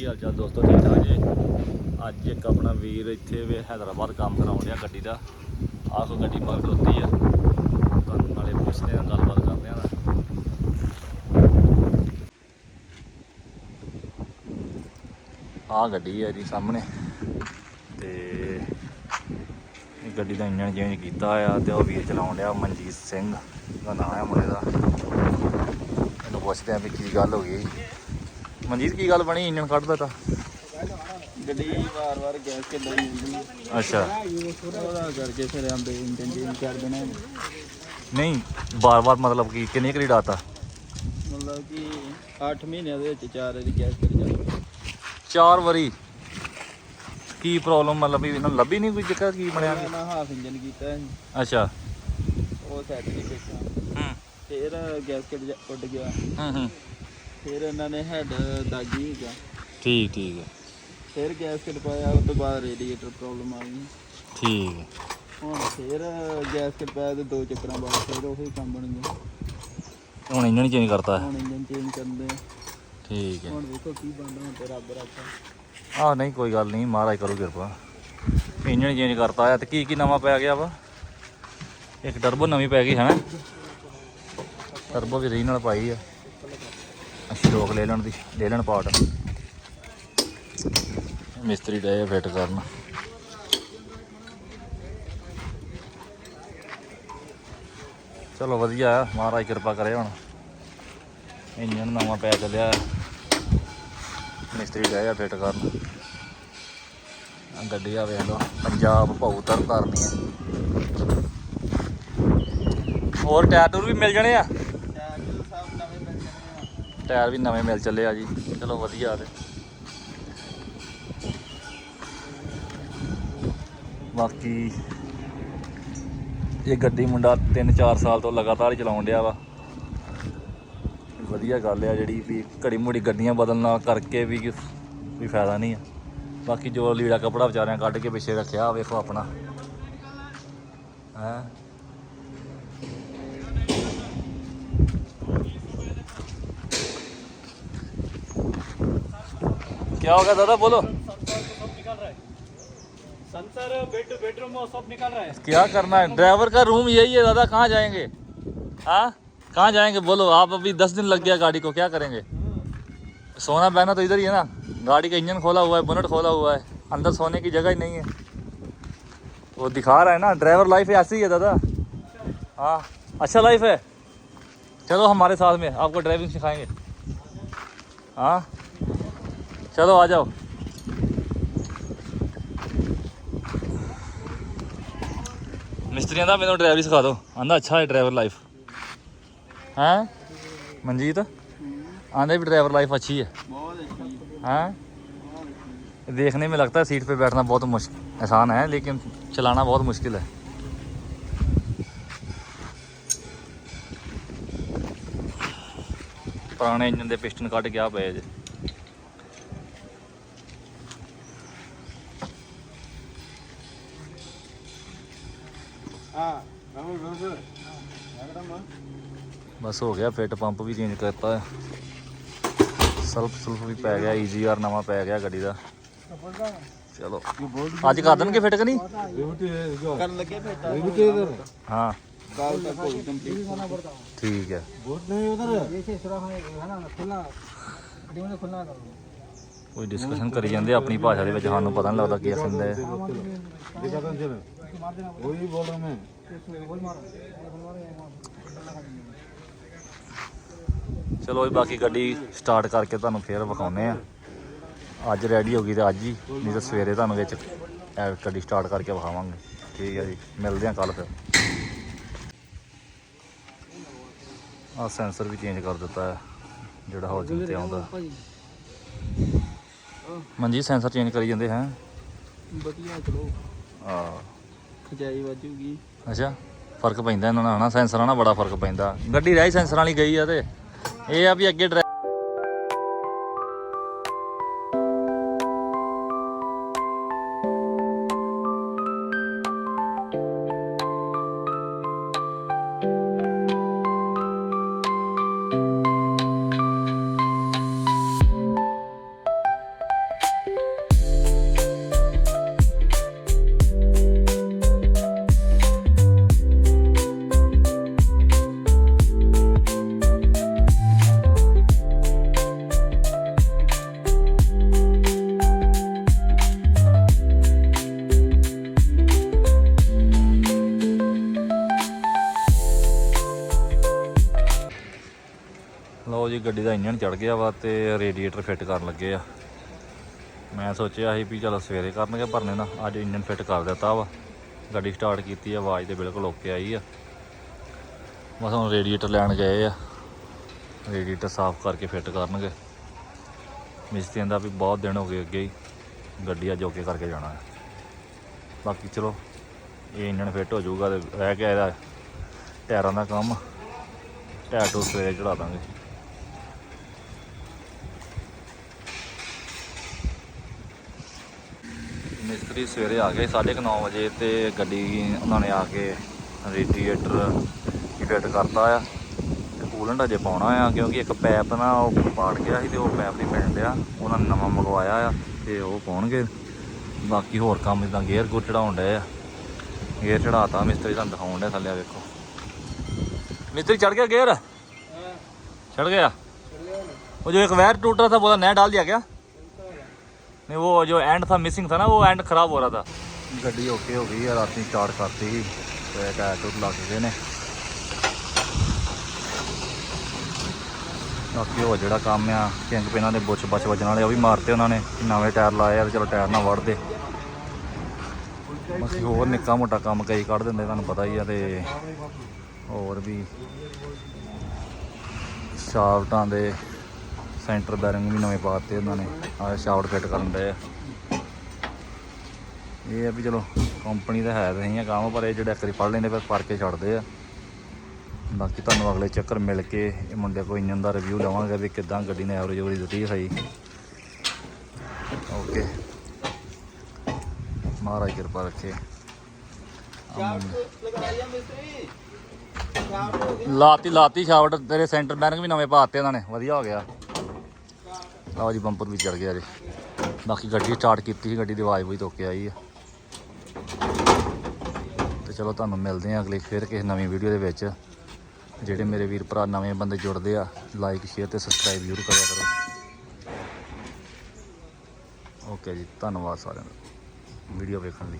ਕੀ ਹਾਲ ਚਾਲ ਦੋਸਤੋ, ਠੀਕ ਠਾਕ ਜੀ? ਅੱਜ ਇੱਕ ਆਪਣਾ ਵੀਰ ਇੱਥੇ ਵੀ ਹੈਦਰਾਬਾਦ ਕੰਮ ਕਰਾਉਣ ਡਿਆ ਗੱਡੀ ਦਾ। ਆਹ ਕੋ ਗੱਡੀ ਮਗਰ ਖਲੋਤੀ ਆ। ਤੁਹਾਨੂੰ ਨਾਲੇ ਪੁੱਛਦੇ ਆ, ਗੱਲਬਾਤ ਕਰਦੇ ਆ ਆਹ ਗੱਡੀ ਹੈ ਜੀ ਸਾਹਮਣੇ। ਤੇ ਗੱਡੀ ਦਾ ਇੰਜਣ ਚੇਂਜ ਕੀਤਾ ਆ ਤੇ ਉਹ ਵੀਰ ਚਲਾਉਣ ਡਿਆ, ਮਨਜੀਤ ਸਿੰਘ। ਦਾ ਨਾਮ ਆ ਮੁੰਡੇ ਦਾ। ਇਹਨੂੰ ਪੁੱਛਦੇ ਆ ਵੀ ਕੀ ਗੱਲ ਹੋ ਗਈ। ਮਨਜੀਤ ਕੀ ਗੱਲ ਬਣੀ? ਇੰਜਨ ਕੱਢਦਾ ਤਾਂ। ਗੱਡੀ ਵਾਰ-ਵਾਰ ਗੈਸ ਹੀ। ਹੁੰਦੀ ਅੱਛਾ। ਉਹਦਾ ਕਰਕੇ ਫਿਰ ਆਂਦੇ ਇੰਜਨ ਚੇਂਜ ਕਰ ਦੇਣਾ ਨਹੀਂ ਬਾਰ-ਬਾਰ ਮਤਲਬ ਕਿ ਕਿੰਨੀ ਕਰੀ ਡਾਤਾ ਮਤਲਬ ਕਿ 8 ਮਹੀਨਿਆਂ ਦੇ ਵਿੱਚ ਚਾਰ ਵਾਰੀ ਗੈਸ ਕਰ ਜਾਂਦੀ ਚਾਰ ਵਾਰੀ? ਕੀ ਪ੍ਰੋਬਲਮ ਮਤਲਬ ਵੀ ਇਹਨਾਂ ਲੱਭੀ ਨਹੀਂ ਕੋਈ ਚੱਕਰ ਕੀ ਬਣਿਆ? ਮੈਂ ਹਾਫ ਇੰਜਨ ਕੀਤਾ ਅੱਛਾ। ਉਹ ਸੈੱਟ ਨਹੀਂ ਕੀਤਾ। ਹੂੰ। ਫਿਰ ਗੈਸਕਟ ਉੱਡ ਗਿਆ। ਹੂੰ ਹੂੰ। ਫਿਰ ਇਹਨਾਂ ਨੇ ਹੈਡ ਦਾਗੀ ਹੈਗਾ ਠੀਕ ਠੀਕ ਹੈ। ਫਿਰ ਗੈਸਕਟ ਪਾਇਆ ਉਸ ਤੋਂ ਬਾਅਦ ਰੇਡੀਏਟਰ ਪ੍ਰੋਬਲਮ ਆ ਗਈ ਠੀਕ ਹੈ। ਹੁਣ ਫਿਰ ਗੈਸਕਟ ਪਾਇਆ ਤੇ ਦੋ ਚੱਕਰਾਂ ਬਾਅਦ ਫਿਰ ਉਹੀ ਕੰਮ ਬਣ ਗਿਆ। ਹੁਣ ਇੰਜਨ ਚੇਂਜ ਕਰਤਾ। ਹੈ ਹੁਣ ਇੰਜਨ ਚੇਂਜ ਕਰਦੇ ਆ। ਠੀਕ ਹੈ। ਹੁਣ ਵੇਖੋ ਕੀ ਬਣਦਾ ਹੁਣ ਤੇ ਰੱਬ ਰੱਖਾ। ਆਹ ਨਹੀਂ ਕੋਈ ਗੱਲ ਨਹੀਂ ਮਹਾਰਾਜ ਕਰੋ ਕਿਰਪਾ। ਇੰਜਨ ਚੇਂਜ ਕਰਤਾ ਆ ਤੇ ਕੀ ਕੀ ਨਵਾਂ ਪੈ ਗਿਆ ਵਾ? ਇੱਕ ਟਰਬੋ ਨਵੀਂ ਪੈ ਗਈ ਹੈ ਨਾ ਟਰਬੋ ਵੀ ਰੀਨਲ ਪਾਈ ਆ। ਅਸ਼ੋਕ ਲੈ ਲੈਣ ਦੀ, ਲੈ ਲੈਣ ਪਾਰਟ। ਮਿਸਤਰੀ ਡੇ ਫਿੱਟ ਕਰਨ। ਚਲੋ ਵਧੀਆ ਮਹਾਰਾਜ ਕਿਰਪਾ ਕਰੇ ਹੁਣ। ਇੰਜਨ ਨਵਾਂ ਪੈ ਚੱਲਿਆ। ਮਿਸਤਰੀ ਡੇ ਆ ਫਿੱਟ ਕਰਨ। ਗੱਡੀ ਆ ਵੇਖ ਲਓ, ਪੰਜਾਬ ਭਾਊ ਤਰ ਧਰਨੀ ਹੈ ਹੋਰ ਟਾਇਰ ਟੂਰ ਵੀ ਮਿਲ ਜਾਣੇ ਆ ਟਾਇਰ ਸਭ ਨਵੇਂ ਮਿਲ ਜਾਣੇ ਆ ਟਾਇਰ ਵੀ ਨਵੇਂ ਮਿਲ ਚੱਲੇ ਆ ਜੀ। ਚਲੋ ਵਧੀਆ ਤੇ। ਬਾਕੀ ਇਹ ਗੱਡੀ ਮੁੰਡਾ 3-4 ਸਾਲ ਤੋਂ ਲਗਾਤਾਰ ਚਲਾਉਣ ਡਿਆ ਵਾ। ਵਧੀਆ ਗੱਲ ਆ ਜਿਹੜੀ ਵੀ ਘੜੀ ਮੁੜੀ ਗੱਡੀਆਂ ਬਦਲਣਾ ਕਰਕੇ ਵੀ ਕੋਈ ਫਾਇਦਾ ਨਹੀਂ ਆ। ਬਾਕੀ ਜੋ ਲੀੜਾ ਕਪੜਾ ਵਿਚਾਰਿਆਂ ਕੱਢ ਕੇ ਪਿੱਛੇ ਰੱਖਿਆ, ਆਹ ਵੇਖੋ ਆਪਣਾ। ਹੈ? क्या होगा दादा बोलो। संसर बेड बेडरूम सब निकल रहा है। क्या करना है? ड्राइवर का रूम यही है दादा कहाँ जाएँगे? हाँ कहाँ जाएँगे? बोलो आप अभी दस दिन लग गया गाड़ी को क्या करेंगे? सोना बहना तो इधर ही है ना। गाड़ी का इंजन खोला हुआ है बोनट खोला हुआ है अंदर सोने की जगह ही नहीं है। वो दिखा रहा है ना ड्राइवर लाइफ ऐसी ही है दादा। हाँ अच्छा लाइफ है। चलो हमारे साथ में आपको ड्राइविंग सिखाएँगे। हाँ? चलो आ जाओ ਮਿਸਤਰੀਆਂ ਦਾ ਮੈਨੂੰ ਡਰਾਈਵਰੀ ਸਿਖਾ ਦਿਓ ਆਂਦਾ ਅੱਛਾ ਹੈ ਡਰਾਈਵਰ ਲਾਈਫ ਹੈ ਮਨਜੀਤ आंधे भी ड्राइवर लाइफ अच्छी है बहुत अच्छी हैं बहुत अच्छी देखने में लगता है सीट पे बैठना बहुत मुश्किल आसान है लेकिन चलाना बहुत मुश्किल है ਪੁਰਾਣੇ ਇੰਜਨ ਦੇ ਪਿਸਟਨ ਕੱਢ ਗਿਆ ਪਏ ਜੇ ਬਸ ਹੋ ਗਿਆ ਫਿੱਟ ਪੰਪ ਵੀ ਚੇਂਜ ਕਰਤਾ। ਸਲਫ ਸਲਫ ਵੀ ਪੈ ਗਿਆ ਈਜ਼ੀਆਰ ਨਵਾਂ ਪੈ ਗਿਆ ਗੱਡੀ ਦਾ। ਚਲੋ। ਅੱਜ ਕਰ ਦੇਣਗੇ ਫਿੱਟ ਕਿ ਨਹੀਂ? ਹਾਂ। ਠੀਕ ਹੈ। ਕੋਈ ਡਿਸਕਸ਼ਨ ਕਰੀ ਜਾਂਦੇ ਆਪਣੀ ਭਾਸ਼ਾ ਦੇ ਵਿੱਚ, ਸਾਨੂੰ ਪਤਾ ਨਹੀਂ ਲੱਗਦਾ ਕੀ ਅਸੰਦ ਹੈ। ਉਹੀ ਬੋਲ ਰਹੇ ਮੈਂ ਚਲੋ ਇਹ ਬਾਕੀ ਗੱਡੀ ਸਟਾਰਟ ਕਰਕੇ ਤੁਹਾਨੂੰ ਫੇਰ ਵਿਖਾਉਨੇ ਆ ਅੱਜ ਰੈਡੀ ਹੋ ਗਈ ਤੇ ਅੱਜ ਹੀ ਨਹੀਂ ਤਾਂ ਸਵੇਰੇ ਤੁਹਾਨੂੰ ਵਿੱਚ ਗੱਡੀ ਸਟਾਰਟ ਕਰਕੇ ਵਿਖਾਵਾਂਗੇ। ਠੀਕ ਹੈ ਜੀ ਮਿਲਦੇ ਆ ਕੱਲ ਫਿਰ। ਆ ਸੈਂਸਰ ਵੀ ਚੇਂਜ ਕਰ ਦਿੱਤਾ ਹੈ ਜਿਹੜਾ ਹੋ ਤੇ ਆਉਂਦਾ। ਮਨਜੀਤ ਸੈਂਸਰ ਚੇਂਜ ਕਰੀ ਜਾਂਦੇ ਹੈ? ਵਧੀਆ ਚਲੋ। ਆ ਖਜਾਈ ਵਾਜੂਗੀ ਅੱਛਾ ਫ਼ਰਕ ਪੈਂਦਾ ਇਹਨਾਂ ਨਾਲ ਹਨਾ? ਸੈਂਸਰਾਂ ਨਾਲ ਬੜਾ ਫ਼ਰਕ ਪੈਂਦਾ। ਗੱਡੀ ਰਹੀ ਸੈਂਸਰਾਂ ਵਾਲੀ ਗਈ ਆ ਤੇ। ਇਹ ਆ ਵੀ ਅੱਗੇ ਲਓ ਜੀ, ਗੱਡੀ ਦਾ ਇੰਜਨ ਚੜ ਗਿਆ ਵਾ ਤੇ ਰੇਡੀਏਟਰ ਫਿੱਟ ਕਰਨ ਲੱਗੇ ਆ। ਮੈਂ ਸੋਚਿਆ ਸੀ ਵੀ ਚਲੋ ਸਵੇਰੇ ਕਰਨਗੇ ਭਰਨੇ ਦਾ ਅੱਜ ਇੰਜਨ ਫਿੱਟ ਕਰ ਦਿੱਤਾ ਵਾ। ਗੱਡੀ ਸਟਾਰਟ ਕੀਤੀ ਆ, ਆਵਾਜ਼ ਤੇ ਬਿਲਕੁਲ ਓਕੇ ਆਈ ਆ। ਬਸ ਹੁਣ ਰੇਡੀਏਟਰ ਲੈਣ ਗਏ ਆ। ਰੇਡੀਏਟਰ ਸਾਫ਼ ਕਰਕੇ ਫਿੱਟ ਕਰਨਗੇ। ਮਿਸਤਰੀਆਂ ਦਾ ਵੀ ਬਹੁਤ ਦਿਨ ਹੋ ਗਏ ਅੱਗੇ ਹੀ, ਗੱਡੀ ਅੱਜ ਓਕੇ ਕਰਕੇ ਜਾਣਾ ਹੈ ਬਾਕੀ ਚਲੋ, ਇਹ ਇੰਜਨ ਫਿੱਟ ਹੋ ਜਾਊਗਾ ਤੇ ਰਹਿ ਗਿਆ ਇਹਦਾ ਟਾਇਰਾਂ ਦਾ ਕੰਮ, ਟਾਇਰ ਟੂ ਸਵੇਰੇ ਚੜਾ ਦਾਂਗੇ। ਮਿਸਤਰੀ ਸਵੇਰੇ ਆ ਗਏ 9:30 ਵਜੇ ਅਤੇ ਗੱਡੀ ਉਹਨਾਂ ਨੇ ਆ ਕੇ ਰੇਡੀਏਟਰ ਫਿੱਟ ਕਰਤਾ ਆ ਅਤੇ ਕੂਲੈਂਟ ਅਜੇ ਪਾਉਣਾ ਆ ਕਿਉਂਕਿ ਇੱਕ ਪੈਪ ਨਾ ਉਹ ਪਾੜ ਗਿਆ ਸੀ ਅਤੇ ਉਹ ਪੈਪ ਨਹੀਂ ਪੈਣ ਦਿਆ ਉਹਨਾਂ ਨੇ ਨਵਾਂ ਮੰਗਵਾਇਆ ਆ ਅਤੇ ਉਹ ਪਾਉਣਗੇ। ਬਾਕੀ ਹੋਰ ਕੰਮ ਜਿੱਦਾਂ ਗੇਅਰ ਗੁਰ ਚੜਾਉਣ ਡਏ ਆ। ਗੇਅਰ ਚੜਾਤਾ ਮਿਸਤਰੀ ਤੁਹਾਨੂੰ ਦਿਖਾਉਣ ਡਿਆ ਥੱਲੇ ਵੇਖੋ। ਮਿਸਤਰੀ ਚੜ੍ਹ ਗਿਆ ਗੇਅਰ? ਚੜ੍ਹ ਗਿਆ? ਉਹ ਜੋ ਇੱਕ ਵਾਇਰ ਟੁੱਟ ਰਿਹਾ ਸੀ ਉਹਦਾ ਨਹਿ ਡਾਲ ਦਿਆ ਗਿਆ। नहीं वो जो एंड था मिसिंग था ना वो एंड खराब हो रहा था ਗੱਡੀ ਓਕੇ ਹੋ ਗਈ ਆ ਰਾਤੀ ਸਟਾਰਟ ਕਰਤੀ ਸੀ ਤੇ ਟਾਇਰ ਟੂਰ ਲੱਗ ਗਏ ਨੇ ਬਾਕੀ ਉਹ ਜਿਹੜਾ ਕੰਮ ਆ ਕਿੰਗ ਪਿਨਾਂ ਦੇ ਬੁੱਚ ਬਚ ਵੱਜਣ ਵਾਲੇ ਉਹ ਵੀ ਮਾਰਤੇ ਉਹਨਾਂ ਨੇ ਨਵੇਂ ਟਾਇਰ ਲਾਏ ਆ ਤੇ ਚਲੋ ਟਾਇਰ ਨਾ ਵੜਦੇ ਬਾਕੀ ਹੋਰ ਨਿੱਕਾ ਮੋਟਾ ਕੰਮ ਕਈ ਕੱਢ ਦਿੰਦੇ ਤੁਹਾਨੂੰ ਪਤਾ ਹੀ ਆ ਤੇ ਹੋਰ ਵੀ ਸ਼ਾਫਟਾਂ ਦੇ ਸੈਂਟਰ ਬੈਰਿੰਗ ਵੀ ਨਵੇਂ ਪਾਤੇ ਉਹਨਾਂ ਨੇ। ਆ ਸ਼ਾਫਟ ਫਿੱਟ ਕਰਨ ਦੇ ਆ। ਇਹ ਆ ਵੀ ਚਲੋ ਕੰਪਨੀ ਦਾ ਹੈ ਤਾਂ ਆ ਕੰਮ ਪਰ ਇਹ ਜਿਹੜੇ ਇੱਕ ਵਾਰੀ ਪੜ ਲੈਂਦੇ ਫਿਰ ਪਰ ਕੇ ਛੱਡਦੇ ਆ। ਬਾਕੀ ਤੁਹਾਨੂੰ ਅਗਲੇ ਚੱਕਰ ਮਿਲ ਕੇ ਇਹ ਮੁੰਡੇ ਕੋਲ ਇੰਜਨ ਦਾ ਰਿਵਿਊ ਲਵਾਂਗੇ ਵੀ ਕਿਦਾਂ ਗੱਡੀ ਨੇ ਐਵਰੇਜ ਐਵਰੇਜ ਦਿੱਤੀ ਸਹੀ। ਓਕੇ ਮਹਾਰਾਜ ਕਿਰਪਾ ਰੱਖੇ। ਲਾਤੀ ਲਾਤੀ ਸ਼ਾਫਟ ਤੇਰੇ ਸੈਂਟਰ ਬੈਰਿੰਗ ਵੀ ਨਵੇਂ ਪਾਤੇ ਉਹਨਾਂ ਨੇ। ਵਧੀਆ ਹੋ ਗਿਆ। ਲਓ ਜੀ ਬੰਪਰ ਵੀ ਚੜ ਗਿਆ ਜੀ। ਬਾਕੀ ਗੱਡੀ ਸਟਾਰਟ ਕੀਤੀ ਸੀ, ਗੱਡੀ ਦੀ ਆਵਾਜ਼ ਵੀ ਤੋਕੇ ਆਈ ਆ। ਤੇ ਚਲੋ ਤੁਹਾਨੂੰ ਮਿਲਦੇ ਆ ਅਗਲੀ ਫਿਰ ਕਿਸੇ ਨਵੀਂ ਵੀਡੀਓ ਦੇ ਵਿੱਚ। ਜਿਹੜੇ ਮੇਰੇ ਵੀਰ ਭਰਾ ਨਵੇਂ ਬੰਦੇ ਜੁੜਦੇ ਆ ਲਾਈਕ ਸ਼ੇਅਰ ਤੇ ਸਬਸਕ੍ਰਾਈਬ ਜ਼ਰੂਰ ਕਰਿਆ ਕਰੋ। ਓਕੇ ਜੀ, ਧੰਨਵਾਦ ਸਾਰਿਆਂ ਦਾ। ਵੀਡੀਓ ਵੇਖਣ ਲਈ।